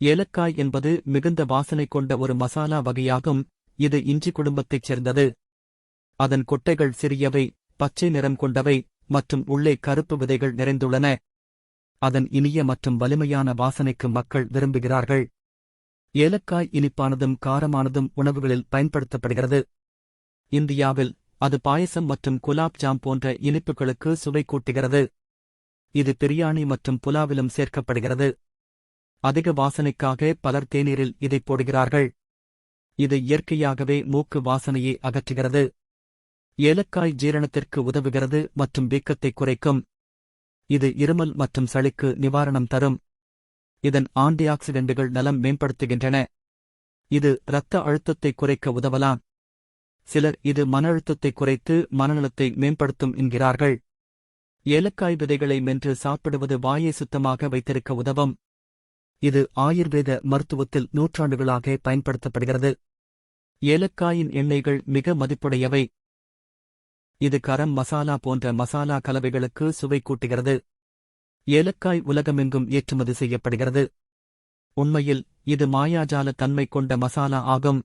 ஏலக்காய் என்பது மிகுந்த வாசனை கொண்ட ஒரு மசாலா வகையாகும் இது இஞ்சி குடும்பத்தைச் சேர்ந்தது. அதன் கொட்டைகள் சிறியவை பச்சை நிறம் கொண்டவை மற்றும் உள்ளே கருப்பு விதைகள் நிறைந்துள்ளன. அதன் இனிய மற்றும் வலிமையான வாசனைக்கு மக்கள் விரும்புகிறார்கள். ஏலக்காய் இனிப்பானதும் காரமானதும் உணவுகளில் பயன்படுத்தப்படுகிறது. இந்தியாவில் அது பாயசம் மற்றும் குலாப் ஜாம் போன்ற இனிப்புகளுக்கு சுவை கூட்டுகிறது. இது பிரியாணி மற்றும் புலாவிலும் சேர்க்கப்படுகிறது. அதிக வாசனைக்காக பலர் தேநீரில் இதைப் போடுகிறார்கள். இது இயற்கையாகவே மூக்கு வாசனையை அகற்றுகிறது. ஏலக்காய் ஜீரணத்திற்கு உதவுகிறது மற்றும் வீக்கத்தை குறைக்கும். இது இருமல் மற்றும் சளிக்கு நிவாரணம் தரும். இதன் ஆன்டிஆக்சிடென்ட்டுகள் நலம் மேம்படுத்துகின்றன. இது இரத்த அழுத்தத்தை குறைக்க உதவலாம். சிலர் இது மன அழுத்தத்தை குறைத்து மனநலத்தை மேம்படுத்தும் என்கிறார்கள். ஏலக்காய் விதைகளை மென்று சாப்பிடுவது வாயை சுத்தமாக வைத்திருக்க உதவும். இது ஆயுர்வேத மருத்துவத்தில் நூற்றாண்டுகளாக பயன்படுத்தப்படுகிறது. ஏலக்காயின் எண்ணெய்கள் மிக மதிப்புடையவை. இது கரம் மசாலா போன்ற மசாலா கலவைகளுக்கு சுவை கூட்டுகிறது. ஏலக்காய் உலகமெங்கும் ஏற்றுமதி செய்யப்படுகிறது. உண்மையில் இது மாயாஜால தன்மை கொண்ட மசாலா ஆகும்.